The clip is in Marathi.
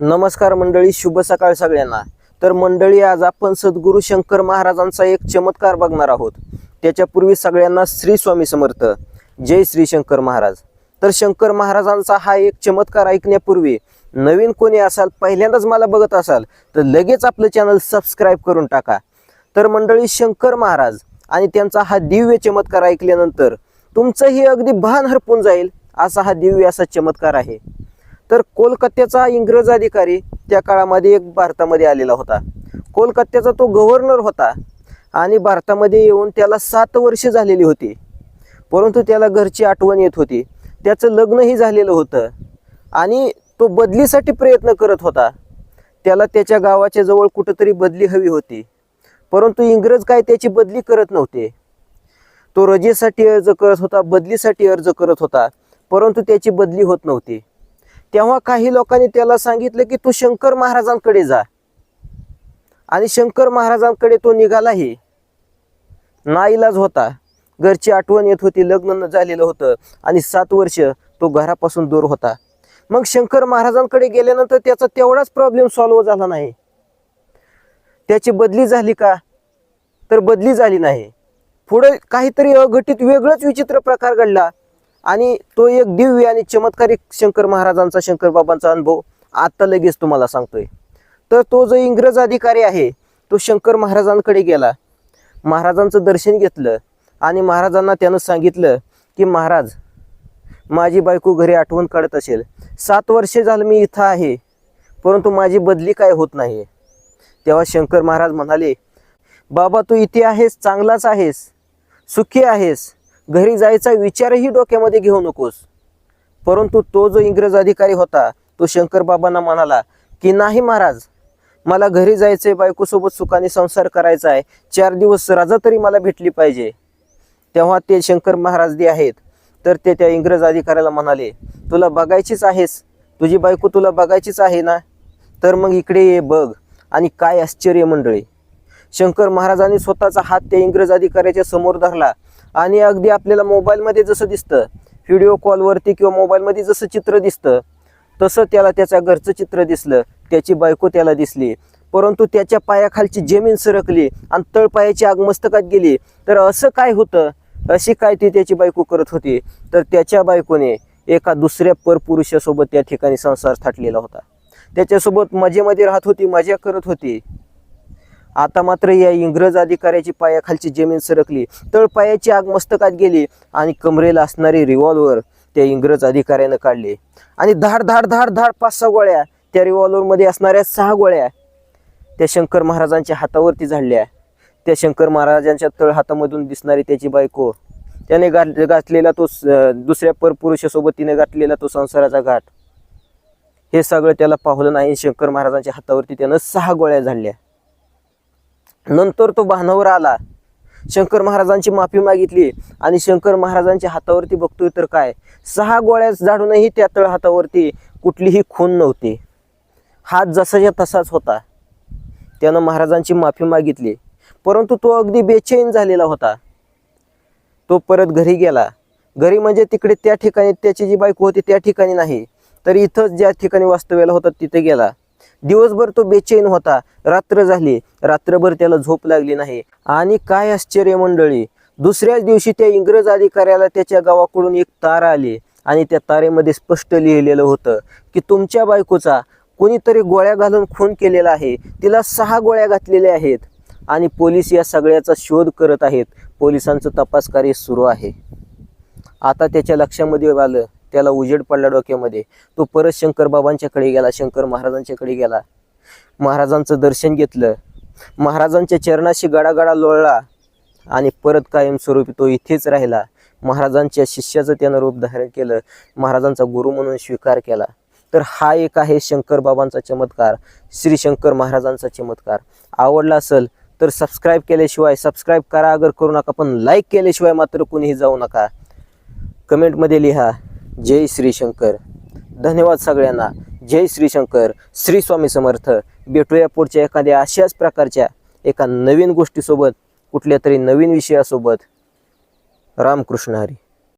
नमस्कार मंडळी शुभ सकाळ सगळ्यांना. तर मंडळी आज आपण सद्गुरू शंकर महाराजांचा एक चमत्कार बघणार आहोत. त्याच्यापूर्वी सगळ्यांना श्री स्वामी समर्थ. जय श्री शंकर महाराज. तर शंकर महाराजांचा हा एक चमत्कार ऐकण्यापूर्वी नवीन कोणी असाल पहिल्यांदाच मला बघत असाल तर लगेच आपलं चॅनल सबस्क्राईब करून टाका. तर मंडळी शंकर महाराज आणि त्यांचा हा दिव्य चमत्कार ऐकल्यानंतर तुमचंही अगदी भान हरपून जाईल असा हा दिव्य असा चमत्कार आहे. तर कोलकात्याचा इंग्रज अधिकारी त्या काळामध्ये एक भारतामध्ये आलेला होता. कोलकात्याचा तो गव्हर्नर होता आणि भारतामध्ये येऊन त्याला सात वर्षे झालेली होती. परंतु त्याला घरची आठवण येत होती. त्याचं लग्नही झालेलं होतं आणि तो बदलीसाठी प्रयत्न करत होता. त्याला त्याच्या गावाच्या जवळ कुठंतरी बदली हवी होती. परंतु इंग्रज काय त्याची बदली करत नव्हते. तो रजेसाठी अर्ज करत होता बदलीसाठी अर्ज करत होता. परंतु त्याची बदली होत नव्हती. तेव्हा काही लोकांनी त्याला सांगितलं की तू शंकर महाराजांकडे जा. आणि शंकर महाराजांकडे तो निघालाही. नाईलाज होता. घरची आठवण येत होती लग्न न झालेलं होतं. आणि सात वर्ष तो घरापासून दूर होता. मग शंकर महाराजांकडे गेल्यानंतर त्याचा तेवढाच प्रॉब्लेम सॉल्व्ह झाला नाही. त्याची बदली झाली का? तर बदली झाली नाही. पुढे काहीतरी अघटित वेगळंच विचित्र प्रकार घडला. आणि तो एक दिव्य आणि चमत्कारिक शंकर महाराजांचा शंकर बाबांचा अनुभव आत्ता लगेच तुम्हाला सांगतोय. तर तो जो इंग्रज अधिकारी आहे तो शंकर महाराजांकडे गेला. महाराजांचं दर्शन घेतलं आणि महाराजांना त्यानं सांगितलं की महाराज माझी बायको घरी आठवण काढत असेल. सात वर्षे झालं मी इथं आहे परंतु माझी बदली काय होत नाही. तेव्हा शंकर महाराज म्हणाले बाबा तू इथे आहेस चांगलाच आहेस सुखी आहेस. घरी जायचा विचारही डोक्यामध्ये घेऊ नकोस. परंतु तो जो इंग्रज अधिकारी होता तो शंकर बाबांना म्हणाला की नाही महाराज मला घरी जायचंय बायकोसोबत सुखाने संसार करायचा आहे चार दिवस राजा तरी मला भेटली पाहिजे. तेव्हा ते शंकर महाराज जे आहेत. तर ते त्या इंग्रज अधिकाऱ्याला म्हणाले तुला बघायचीच आहेस? तुझी बायको तुला बघायचीच आहे ना? तर मग इकडे ये बघ. आणि काय आश्चर्य मंडळी. शंकर महाराजांनी स्वतःचा हात त्या इंग्रज अधिकाऱ्याच्या समोर धरला. आणि अगदी आपल्याला मोबाईलमध्ये जसं दिसतं व्हिडिओ कॉलवरती किंवा मोबाईलमध्ये जसं चित्र दिसतं तसं त्याला त्याच्या घरचं चित्र दिसलं त्याची बायको त्याला दिसली. परंतु त्याच्या पायाखालची जमीन सरकली आणि तळपायाची आग मस्तकात गेली. तर असं काय होतं? अशी काय ती त्याची बायको करत होती? तर त्याच्या बायकोने एका दुसऱ्या परपुरुषासोबत त्या ठिकाणी संसार थाटलेला होता. त्याच्यासोबत मजेमध्ये राहत होती मजा करत होती. आता मात्र या इंग्रज अधिकाऱ्याची पायाखालची जमीन सरकली. तळपायाची आग मस्तकात गेली आणि कमरेला असणारी रिव्हॉल्वर त्या इंग्रज अधिकाऱ्यानं काढले. आणि धाड धाड धाड धाड पाच सहा गोळ्या त्या रिव्हॉल्वरमध्ये असणाऱ्या सहा गोळ्या त्या शंकर महाराजांच्या हातावरती झाडल्या. त्या शंकर महाराजांच्या तळ हातामधून दिसणारी त्याची बायको त्याने गाठ गाठलेला तो स- दुसऱ्या परपुरुषासोबत तिने गाठलेला तो संसाराचा घाट. हे सगळं त्याला पावलं नाही शंकर महाराजांच्या हातावरती त्यानं सहा गोळ्या झाडल्या. नंतर तो बाणावर आला. शंकर महाराजांची माफी मागितली आणि शंकर महाराजांच्या हातावरती बघतोय तर काय? सहा गोळ्या झाडूनही त्या तळ हातावरती कुठलीही खून नव्हती. हात जसाच्या तसाच होता. त्यानं महाराजांची माफी मागितली. परंतु तो अगदी बेचैन झालेला होता. तो परत घरी गेला. घरी म्हणजे तिकडे त्या ठिकाणी त्याची जी बायको होती त्या ठिकाणी नाही. तर इथंच ज्या ठिकाणी वास्तव्याला होता तिथे गेला. दिवसभर तो बेचैन होता. रात्र झाली. रात्रभर त्याला झोप लागली नाही. आणि काय आश्चर्य मंडळी. दुसऱ्याच दिवशी त्या इंग्रज अधिकाऱ्याला त्याच्या गावाकडून एक तारा आली. आणि त्या तारेमध्ये स्पष्ट लिहिलेलं होतं की तुमच्या बायकोचा कोणीतरी गोळ्या घालून खून केलेला आहे. तिला सहा गोळ्या घातलेल्या आहेत. आणि पोलीस या सगळ्याचा शोध करत आहेत. पोलिसांचं तपास कार्य सुरू आहे. आता त्याच्या लक्षामध्ये आलं त्याला उजेड पडला डोक्यामध्ये. तो परत शंकर बाबांच्याकडे गेला शंकर महाराजांच्याकडे गेला. महाराजांचं दर्शन घेतलं. महाराजांच्या चरणाशी गडागडा लोळला आणि परत कायमस्वरूपी तो इथेच राहिला. महाराजांच्या शिष्याचं त्यानं रूप धारण केलं. महाराजांचा गुरु म्हणून स्वीकार केला. तर हा एक आहे शंकर बाबांचा चमत्कार श्री शंकर महाराजांचा चमत्कार. आवडला असेल तर सबस्क्राईब केल्याशिवाय सबस्क्राईब करा अगर करू नका पण लाईक केल्याशिवाय मात्र कुणीही जाऊ नका. कमेंटमध्ये लिहा जय श्री शंकर. धन्यवाद सगळ्यांना. जय श्री शंकर. श्री स्वामी समर्थ. भेटूया पुढच्या एखाद्या अशाच प्रकारच्या एका नवीन गोष्टीसोबत कुठल्या तरी नवीन विषयासोबत. रामकृष्ण हरी.